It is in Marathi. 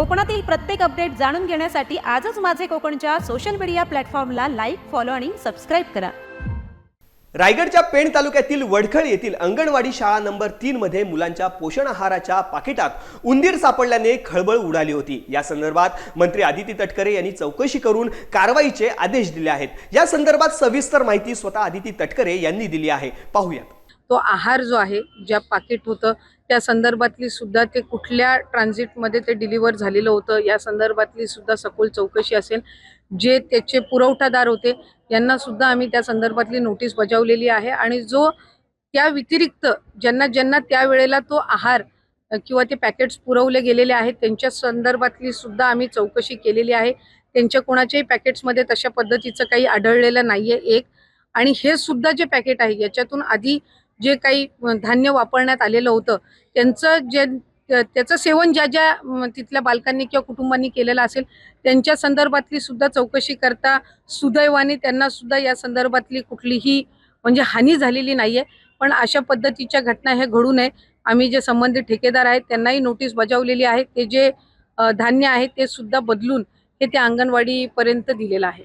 कोकणातील प्रत्येक अपडेट जाणून घेण्यासाठी आजच माझे कोकणच्या सोशल मीडिया प्लॅटफॉर्मला लाईक फॉलो आणि सबस्क्राईब करा. रायगडच्या पेण तालुक्यातील वडखळ येथील अंगणवाडी शाळा नंबर तीन मध्ये मुलांच्या पोषण आहाराच्या पाकिटात उंदीर सापडल्याने खळबळ उडाली होती. या संदर्भात मंत्री आदिती तटकरे यांनी चौकशी करून कारवाईचे आदेश दिले आहेत. या संदर्भात सविस्तर माहिती स्वतः आदिती तटकरे यांनी दिली आहे. पाहूयात. तो आहार जो आहे ज्या पाकिट होतं त्या संदर्भातली सुद्धा ते कुठल्या ट्रान्झिटमध्ये ते डिलिव्हर झालेलं होतं या संदर्भातली सुद्धा सखोल चौकशी असेल जे त्याचे पुरवठादार होते यांना सुद्धा आम्ही त्या संदर्भातली नोटीस बजावलेली आहे. आणि जो त्या व्यतिरिक्त ज्यांना ज्यांना त्या वेळेला तो आहार किंवा ते पॅकेट्स पुरवले गेलेले आहेत त्यांच्या संदर्भातली सुद्धा आम्ही चौकशी केलेली आहे. त्यांच्या कोणाच्याही पॅकेट्समध्ये तशा पद्धतीचं काही आढळलेलं नाहीये एक. आणि हे सुद्धा जे पॅकेट आहे याच्यातून आधी जे काही धान्य वापरण्यात आलेलं होतं त्यांचं जे त्याचं सेवन ज्या ज्या तिथल्या बालकांनी किंवा कुटुंबांनी केलेलं असेल त्यांच्या संदर्भातली सुद्धा चौकशी करता सुदैवाने त्यांना सुद्धा या संदर्भातली कुठलीही म्हणजे हानी झालेली नाहीये. पण अशा पद्धतीच्या घटना हे घडू नये आम्ही जे संबंधित ठेकेदार आहेत त्यांनाही नोटीस बजावलेली आहे. ते जे धान्य आहे ते सुद्धा बदलून हे त्या अंगणवाडीपर्यंत दिलेलं आहे.